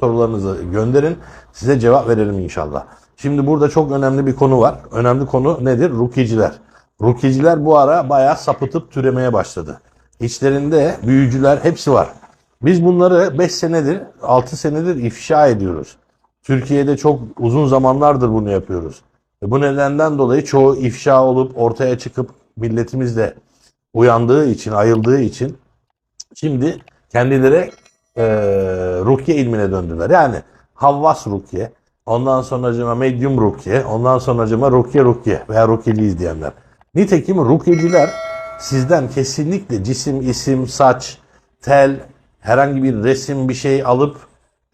sorularınızı gönderin. Size cevap verelim inşallah. Şimdi burada çok önemli bir konu var. Önemli konu nedir? Rukiyeciler. Rukiyeciler bu ara bayağı sapıtıp türemeye başladı. İçlerinde büyücüler hepsi var. Biz bunları 5 senedir, 6 senedir ifşa ediyoruz. Türkiye'de çok uzun zamanlardır bunu yapıyoruz. Ve bu nedenden dolayı çoğu ifşa olup ortaya çıkıp milletimiz de uyandığı için, ayıldığı için şimdi kendileri e, rukiye ilmine döndüler. Yani havvas rukiye, ondan sonracıma medyum rukiye, ondan sonracıma rukiye rukiye veya rukiyeliyiz diyenler. Nitekim rukiyeciler sizden kesinlikle cisim, isim, saç, tel, herhangi bir resim bir şey alıp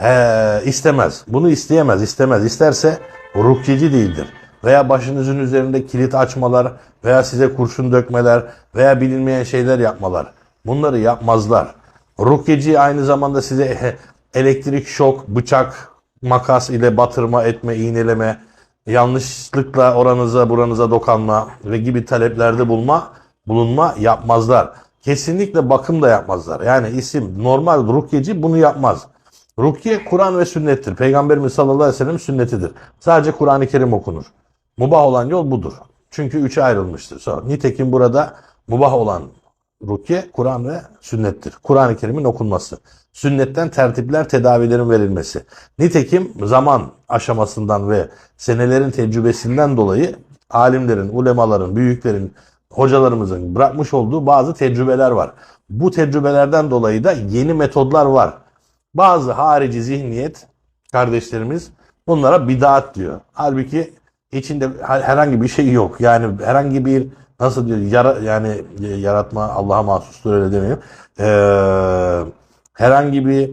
ee, istemez. Bunu isteyemez, istemez. İsterse rukyeci değildir. Veya başınızın üzerinde kilit açmalar veya size kurşun dökmeler veya bilinmeyen şeyler yapmalar. Bunları yapmazlar. Rukyeci aynı zamanda size elektrik şok, bıçak, makas ile batırma, etme, iğneleme, yanlışlıkla oranıza buranıza dokanma ve gibi taleplerde bulma, bulunma yapmazlar. Kesinlikle bakım da yapmazlar. Yani isim normal rukyeci bunu yapmaz. Rukiye Kur'an ve sünnettir. Peygamberimiz sallallahu aleyhi ve sellem sünnetidir. Sadece Kur'an-ı Kerim okunur. Mubah olan yol budur. Çünkü üçe ayrılmıştır. Sonra, nitekim burada mubah olan rukiye Kur'an ve sünnettir. Kur'an-ı Kerim'in okunması. Sünnetten tertipler, tedavilerin verilmesi. Nitekim zaman aşamasından ve senelerin tecrübesinden dolayı alimlerin, ulemaların, büyüklerin, hocalarımızın bırakmış olduğu bazı tecrübeler var. Bu tecrübelerden dolayı da yeni metodlar var. Bazı harici zihniyet kardeşlerimiz bunlara bidat diyor. Halbuki içinde herhangi bir şey yok. Yani herhangi bir nasıl diyor yara, yani yaratma Allah'a mahsustur öyle demeyeyim. Ee, herhangi bir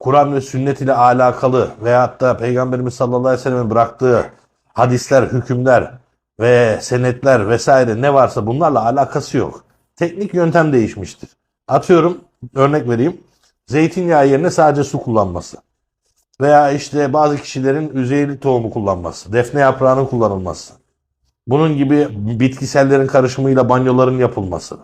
Kur'an ve sünnet ile alakalı veyahut da Peygamberimiz sallallahu aleyhi ve sellem'in bıraktığı hadisler, hükümler ve senetler vesaire ne varsa bunlarla alakası yok. Teknik yöntem değişmiştir. Atıyorum örnek vereyim. Zeytinyağı yerine sadece su kullanması. Veya işte bazı kişilerin üzeyli tohumu kullanması. Defne yaprağının kullanılması. Bunun gibi bitkisellerin karışımıyla banyoların yapılması.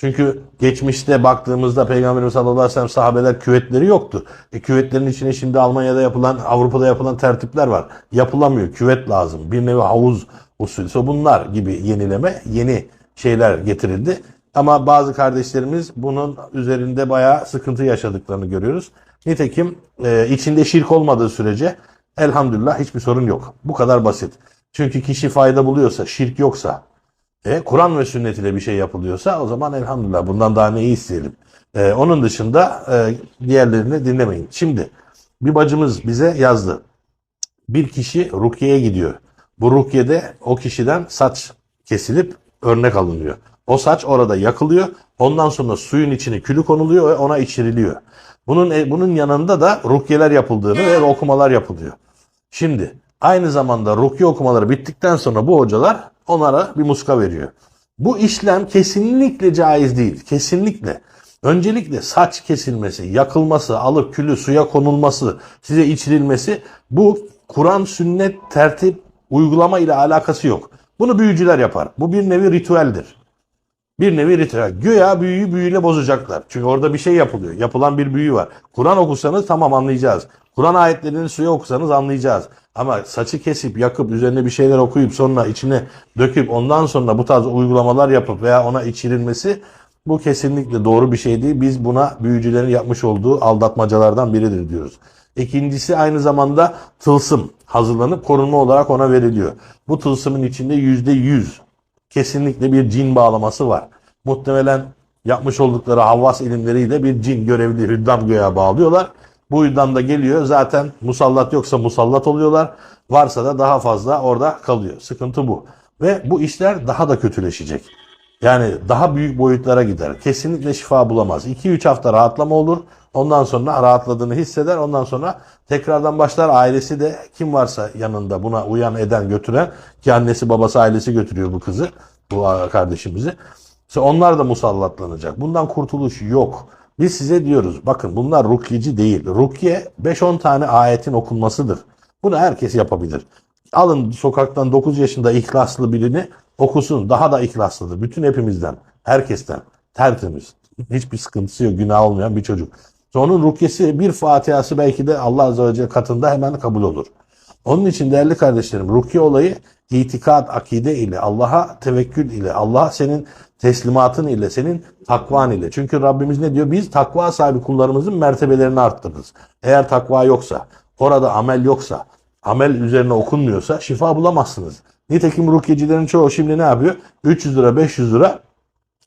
Çünkü geçmişte baktığımızda Peygamberimiz sallallahu aleyhi ve sellem sahabeler küvetleri yoktu. E, küvetlerin içine şimdi Almanya'da yapılan, Avrupa'da yapılan tertipler var. Yapılamıyor. Küvet lazım. Bir nevi havuz usulü. So bunlar gibi yenileme, yeni şeyler getirildi. Ama bazı kardeşlerimiz bunun üzerinde bayağı sıkıntı yaşadıklarını görüyoruz. Nitekim e, içinde şirk olmadığı sürece elhamdülillah hiçbir sorun yok. Bu kadar basit. Çünkü kişi fayda buluyorsa, şirk yoksa, e, Kur'an ve sünnet ile bir şey yapılıyorsa o zaman elhamdülillah bundan daha neyi isteyelim. E, onun dışında e, diğerlerini dinlemeyin. Şimdi bir bacımız bize yazdı. Bir kişi rukiye gidiyor. Bu rukiyede o kişiden saç kesilip örnek alınıyor. O saç orada yakılıyor. Ondan sonra suyun içine külü konuluyor ve ona içiriliyor. Bunun e, bunun yanında da rukiyeler yapıldığını ve okumalar yapılıyor. Şimdi aynı zamanda rukiye okumaları bittikten sonra bu hocalar onlara bir muska veriyor. Bu işlem kesinlikle caiz değil. Kesinlikle. Öncelikle saç kesilmesi, yakılması, alıp külü suya konulması, size içirilmesi bu Kur'an, sünnet, tertip, uygulama ile alakası yok. Bunu büyücüler yapar. Bu bir nevi ritüeldir. Bir nevi ritüel. Güya büyüyü büyüyle bozacaklar. Çünkü orada bir şey yapılıyor. Yapılan bir büyü var. Kur'an okusanız tamam anlayacağız. Kur'an ayetlerini suya okusanız anlayacağız. Ama saçı kesip yakıp üzerine bir şeyler okuyup sonra içine döküp ondan sonra bu tarz uygulamalar yapıp veya ona içirilmesi bu kesinlikle doğru bir şey değil. Biz buna büyücülerin yapmış olduğu aldatmacalardan biridir diyoruz. İkincisi aynı zamanda tılsım hazırlanıp korunma olarak ona veriliyor. Bu tılsımın içinde yüzde yüz kesinlikle bir cin bağlaması var. Muhtemelen yapmış oldukları havvas ilimleriyle bir cin görevli hüddam göğe bağlıyorlar. Bu hüddam da geliyor zaten musallat yoksa musallat oluyorlar. Varsa da daha fazla orada kalıyor. Sıkıntı bu. Ve bu işler daha da kötüleşecek. Yani daha büyük boyutlara gider. Kesinlikle şifa bulamaz. 2-3 hafta rahatlama olur. Ondan sonra rahatladığını hisseder. Ondan sonra tekrardan başlar. Ailesi de kim varsa yanında buna uyan eden götüren ki annesi babası ailesi götürüyor bu kızı. Bu kardeşimizi. İşte onlar da musallatlanacak. Bundan kurtuluş yok. Biz size diyoruz bakın bunlar rukyeci değil. Rukiye 5-10 tane ayetin okunmasıdır. Bunu herkes yapabilir. Alın sokaktan 9 yaşında ihlaslı birini okusun. Daha da ihlaslıdır. Bütün hepimizden, herkesten tertemiz. Hiçbir sıkıntısı yok, günah olmayan bir çocuk. Onun rukyesi bir Fatiha'sı belki de Allah Azze ve Celle katında hemen kabul olur. Onun için değerli kardeşlerim rukiye olayı itikat, akide ile, Allah'a tevekkül ile, Allah'a senin teslimatın ile, senin takvan ile. Çünkü Rabbimiz ne diyor? Biz takva sahibi kullarımızın mertebelerini arttırırız. Eğer takva yoksa, orada amel yoksa, amel üzerine okunmuyorsa şifa bulamazsınız. Nitekim rukyecilerin çoğu şimdi ne yapıyor? 300 lira, 500 lira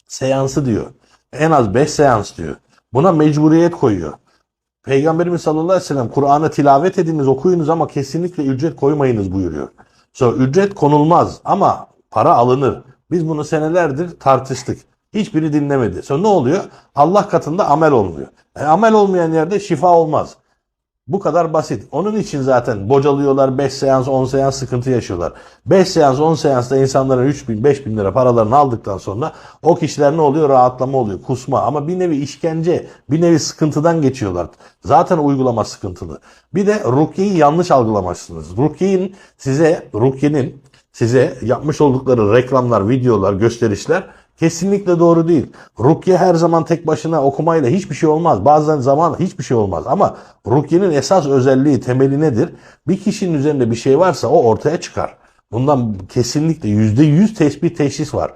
seansı diyor. En az 5 seans diyor. Buna mecburiyet koyuyor. Peygamberimiz sallallahu aleyhi ve sellem Kur'an'ı tilavet ediniz, okuyunuz ama kesinlikle ücret koymayınız buyuruyor. Sonra ücret konulmaz ama para alınır. Biz bunu senelerdir tartıştık. Hiçbiri dinlemedi. Sonra ne oluyor? Allah katında amel olmuyor. E, amel olmayan yerde şifa olmaz. Bu kadar basit. Onun için zaten bocalıyorlar 5 seans 10 seans sıkıntı yaşıyorlar. 5 seans 10 seansta insanların 3 bin 5 bin lira paralarını aldıktan sonra o kişiler ne oluyor? Rahatlama oluyor. Kusma ama bir nevi işkence bir nevi sıkıntıdan geçiyorlar. Zaten uygulama sıkıntılı. Bir de rukiyeyi yanlış algılamışsınız. Rukiyenin size rukiyenin size yapmış oldukları reklamlar, videolar, gösterişler Kesinlikle doğru değil. Rukiye her zaman tek başına okumayla hiçbir şey olmaz. Bazen zaman hiçbir şey olmaz. Ama rukiyenin esas özelliği, temeli nedir? Bir kişinin üzerinde bir şey varsa o ortaya çıkar. Bundan kesinlikle yüzde yüz tespit teşhis var.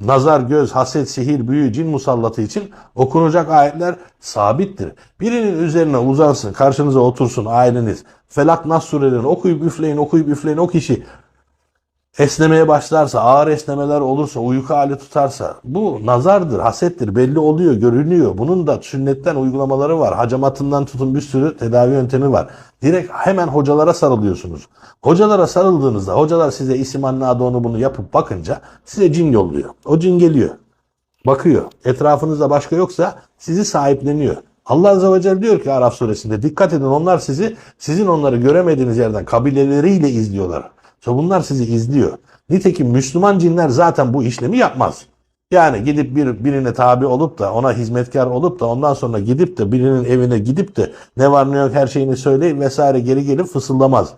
Nazar, göz, haset, sihir, büyü, cin musallatı için okunacak ayetler sabittir. Birinin üzerine uzansın, karşınıza otursun aileniz. Felak Nas surelerini okuyup üfleyin, okuyup üfleyin o kişi esnemeye başlarsa, ağır esnemeler olursa, uyku hali tutarsa bu nazardır, hasettir, belli oluyor, görünüyor. Bunun da sünnetten uygulamaları var. Hacamatından tutun bir sürü tedavi yöntemi var. Direkt hemen hocalara sarılıyorsunuz. Hocalara sarıldığınızda hocalar size isim anne adı onu bunu yapıp bakınca size cin yolluyor. O cin geliyor. Bakıyor. Etrafınızda başka yoksa sizi sahipleniyor. Allah Azze ve Celle diyor ki Araf suresinde dikkat edin onlar sizi sizin onları göremediğiniz yerden kabileleriyle izliyorlar. So bunlar sizi izliyor. Nitekim Müslüman cinler zaten bu işlemi yapmaz. Yani gidip bir birine tabi olup da ona hizmetkar olup da ondan sonra gidip de birinin evine gidip de ne var ne yok her şeyini söyleyip vesaire geri gelip fısıldamaz.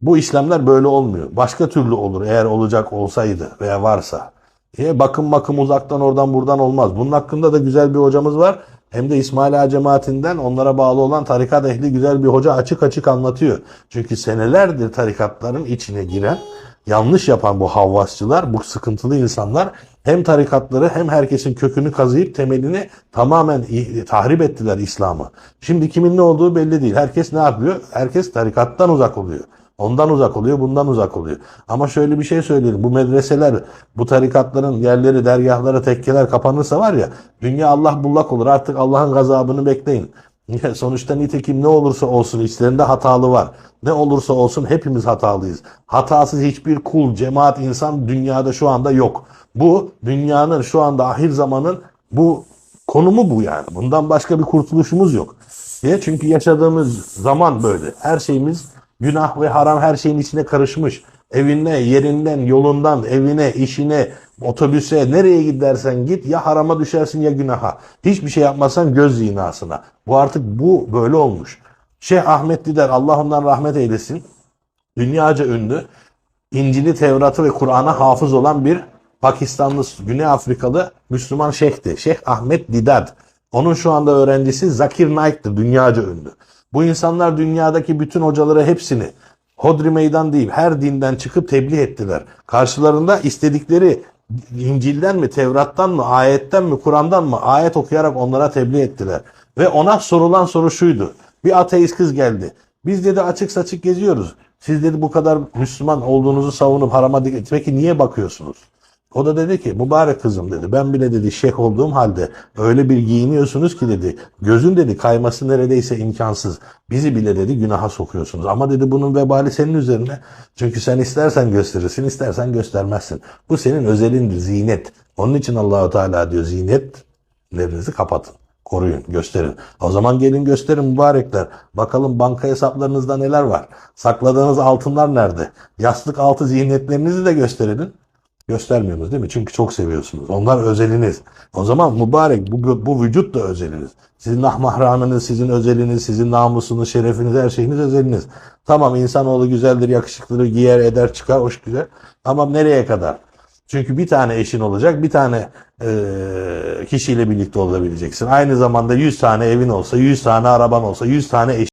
Bu işlemler böyle olmuyor. Başka türlü olur eğer olacak olsaydı veya varsa. E, bakım bakım uzaktan oradan buradan olmaz. Bunun hakkında da güzel bir hocamız var. Hem de İsmail Ağa cemaatinden onlara bağlı olan tarikat ehli güzel bir hoca açık açık anlatıyor. Çünkü senelerdir tarikatların içine giren, yanlış yapan bu havvasçılar, bu sıkıntılı insanlar hem tarikatları hem herkesin kökünü kazıyıp temelini tamamen tahrip ettiler İslam'ı. Şimdi kimin ne olduğu belli değil. Herkes ne yapıyor? Herkes tarikattan uzak oluyor. Ondan uzak oluyor, bundan uzak oluyor. Ama şöyle bir şey söyleyelim. Bu medreseler, bu tarikatların yerleri, dergahları, tekkeler kapanırsa var ya, dünya Allah bullak olur. Artık Allah'ın gazabını bekleyin. Sonuçta nitekim ne olursa olsun içlerinde hatalı var. Ne olursa olsun hepimiz hatalıyız. Hatasız hiçbir kul, cemaat, insan dünyada şu anda yok. Bu dünyanın şu anda ahir zamanın bu konumu bu yani. Bundan başka bir kurtuluşumuz yok. Niye? Çünkü yaşadığımız zaman böyle. Her şeyimiz Günah ve haram her şeyin içine karışmış. Evine, yerinden, yolundan, evine, işine, otobüse, nereye gidersen git ya harama düşersin ya günaha. Hiçbir şey yapmasan göz zinasına. Bu artık bu böyle olmuş. Şeyh Ahmet Dider Allah ondan rahmet eylesin. Dünyaca ünlü. İncil'i, Tevrat'ı ve Kur'an'a hafız olan bir Pakistanlı, Güney Afrikalı Müslüman şeyhti. Şeyh Ahmet Didad. Onun şu anda öğrencisi Zakir Naik'tir. Dünyaca ünlü. Bu insanlar dünyadaki bütün hocaları hepsini hodri meydan değil her dinden çıkıp tebliğ ettiler. Karşılarında istedikleri İncil'den mi, Tevrat'tan mı, ayetten mi, Kur'an'dan mı ayet okuyarak onlara tebliğ ettiler. Ve ona sorulan soru şuydu. Bir ateist kız geldi. Biz dedi açık saçık geziyoruz. Siz dedi bu kadar Müslüman olduğunuzu savunup harama dikkat peki niye bakıyorsunuz? O da dedi ki mübarek kızım dedi ben bile dedi şeyh olduğum halde öyle bir giyiniyorsunuz ki dedi gözün dedi kayması neredeyse imkansız. Bizi bile dedi günaha sokuyorsunuz. Ama dedi bunun vebali senin üzerine. Çünkü sen istersen gösterirsin istersen göstermezsin. Bu senin özelindir zinet. Onun için Allahu Teala diyor zinetlerinizi kapatın. Koruyun, gösterin. O zaman gelin gösterin mübarekler. Bakalım banka hesaplarınızda neler var? Sakladığınız altınlar nerede? Yastık altı ziynetlerinizi de gösterin. Göstermiyorsunuz değil mi? Çünkü çok seviyorsunuz. Onlar özeliniz. O zaman mübarek bu, bu vücut da özeliniz. Sizin nahmahranınız, sizin özeliniz, sizin namusunuz, şerefiniz, her şeyiniz özeliniz. Tamam insanoğlu güzeldir, yakışıklıdır, giyer, eder, çıkar, hoş güzel. Ama nereye kadar? Çünkü bir tane eşin olacak, bir tane e, kişiyle birlikte olabileceksin. Aynı zamanda 100 tane evin olsa, 100 tane araban olsa, 100 tane eşin